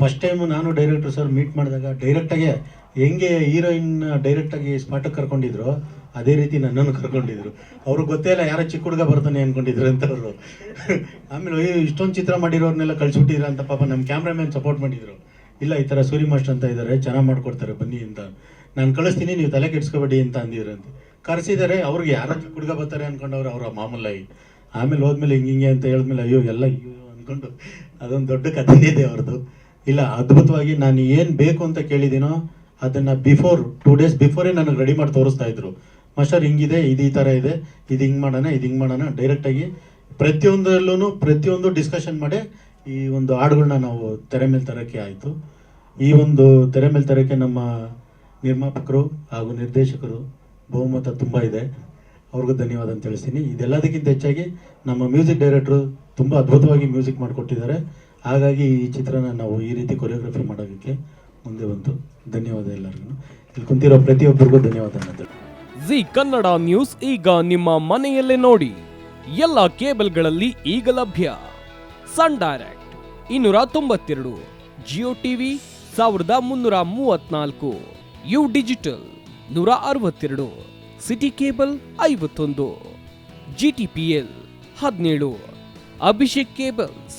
First time ನಾನು director sir meet ಮಾಡಿದಾಗ ಡೈರೆಕ್ಟಾಗೆ ಹೆಂಗೆ ಹೀರೋಯಿನ್ ಡೈರೆಕ್ಟಾಗಿ ಸ್ಪಾಟಕ್ಕೆ ಕರ್ಕೊಂಡಿದ್ರು, ಅದೇ ರೀತಿ ನನ್ನನ್ನು ಕರ್ಕೊಂಡಿದ್ರು. ಅವ್ರು ಗೊತ್ತೇ ಇಲ್ಲ ಯಾರೋ ಚಿಕ್ಕ ಹುಡುಗ ಬರ್ತಾನೆ ಅನ್ಕೊಂಡಿದ್ರು ಅಂತ ಅವರು ಆಮೇಲೆ ಇಷ್ಟೊಂದು ಚಿತ್ರ ಮಾಡಿರೋರ್ನೆಲ್ಲ ಕಳ್ಸಿಬಿಟ್ಟಿದ್ರ ಅಂತ ಪಾಪ ನಮ್ಮ ಕ್ಯಾಮ್ರಾಮ್ಯಾನ್ ಸಪೋರ್ಟ್ ಮಾಡಿದ್ರು. ಇಲ್ಲ, ಈ ಥರ ಸೂರಿ ಮಾಸ್ಟರ್ ಅಂತ ಇದ್ದಾರೆ ಚೆನ್ನಾಗಿ ಮಾಡ್ಕೊಡ್ತಾರೆ, ಬನ್ನಿ ಅಂತ. ನಾನು ಕಳಿಸ್ತೀನಿ, ನೀವು ತಲೆ ಕೆಡ್ಸ್ಕೊಬೇಡಿ ಅಂತ ಅಂದಿದ್ರು ಅಂತ. ಕರೆಸಿದ್ದಾರೆ ಅವ್ರಿಗೆ ಯಾರೋ ಚಿಕ್ಕ ಹುಡುಗ ಬರ್ತಾರೆ ಅಂದ್ಕೊಂಡವ್ರು ಅವರ ಮಾಮೂಲಾಗಿ. ಆಮೇಲೆ ಹೋದ್ಮೇಲೆ ಹಿಂಗೆ ಹಿಂಗೆ ಅಂತ ಹೇಳಿದ್ಮೇಲೆ, ಅಯ್ಯೋ, ಎಲ್ಲ ಅಯ್ಯೋ ಅಂದ್ಕೊಂಡು ಅದೊಂದು ದೊಡ್ಡ ಕಥೆನೇ ಇದೆ ಅವ್ರದ್ದು ಇಲ್ಲ, ಅದ್ಭುತವಾಗಿ ನಾನು ಏನು ಬೇಕು ಅಂತ ಕೇಳಿದ್ದೀನೋ ಅದನ್ನು ಬಿಫೋರ್ ಟೂ ಡೇಸ್ ಬಿಫೋರೇ ನನಗೆ ರೆಡಿ ಮಾಡಿ ತೋರಿಸ್ತಾ ಇದ್ರು. ಮಾಸ್ಟರ್ ಹಿಂಗಿದೆ, ಇದು ಈ ಥರ ಇದೆ, ಇದು ಹಿಂಗೆ ಮಾಡೋಣ, ಇದು ಹಿಂಗೆ ಮಾಡೋಣ ಡೈರೆಕ್ಟಾಗಿ ಪ್ರತಿಯೊಂದರಲ್ಲೂ ಪ್ರತಿಯೊಂದು ಡಿಸ್ಕಷನ್ ಮಾಡಿ ಈ ಒಂದು ಹಾಡುಗಳನ್ನ ನಾವು ತೆರೆ ಮೇಲೆ ತರೋಕ್ಕೆ ಆಯಿತು. ಈ ಒಂದು ತೆರೆ ಮೇಲೆ ತರೋಕ್ಕೆ ನಮ್ಮ ನಿರ್ಮಾಪಕರು ಹಾಗೂ ನಿರ್ದೇಶಕರು ಬಹುಮತ ತುಂಬ ಇದೆ. ಅವ್ರಿಗೂ ಧನ್ಯವಾದ ಅಂತ ತಿಳಿಸ್ತೀನಿ. ಇದೆಲ್ಲದಕ್ಕಿಂತ ಹೆಚ್ಚಾಗಿ ನಮ್ಮ ಮ್ಯೂಸಿಕ್ ಡೈರೆಕ್ಟ್ರು ತುಂಬ ಅದ್ಭುತವಾಗಿ ಮ್ಯೂಸಿಕ್ ಮಾಡಿಕೊಟ್ಟಿದ್ದಾರೆ. ಹಾಗಾಗಿ ಈ ಚಿತ್ರನ ನಾವು ಈ ರೀತಿ ಕೊರಿಯೋಗ್ರಫಿ ಮಾಡೋದಕ್ಕೆ ಮುಂದೆ ಬಂತು ಧನ್ಯವಾದ ಎಲ್ಲರಿಗೂ. ಇಲ್ಲಿ ಕುಂತಿರೋ ಪ್ರತಿಯೊಬ್ಬರಿಗೂ ಧನ್ಯವಾದ ಜಿ ಕನ್ನಡ ನ್ಯೂಸ್ ಈಗ ನಿಮ್ಮ ಮನೆಯಲ್ಲೇ ನೋಡಿ. ಎಲ್ಲ ಕೇಬಲ್ಗಳಲ್ಲಿ ಈಗ ಲಭ್ಯ. ಸನ್ ಡೈರೆಕ್ಟ್ ಇನ್ನೂರ ತೊಂಬತ್ತೆರಡು, ಜಿಯೋ ಟಿವಿ ಸಾವಿರದ ಮುನ್ನೂರ ಮೂವತ್ನಾಲ್ಕು, ಯು ಡಿಜಿಟಲ್ ನೂರ ಅರವತ್ತೆರಡು, ಸಿಟಿ ಕೇಬಲ್ ಐವತ್ತೊಂದು ಜಿ ಟಿ ಪಿ ಎಲ್ ಹದಿನೇಳು, ಅಭಿಷೇಕ್ ಕೇಬಲ್ಸ್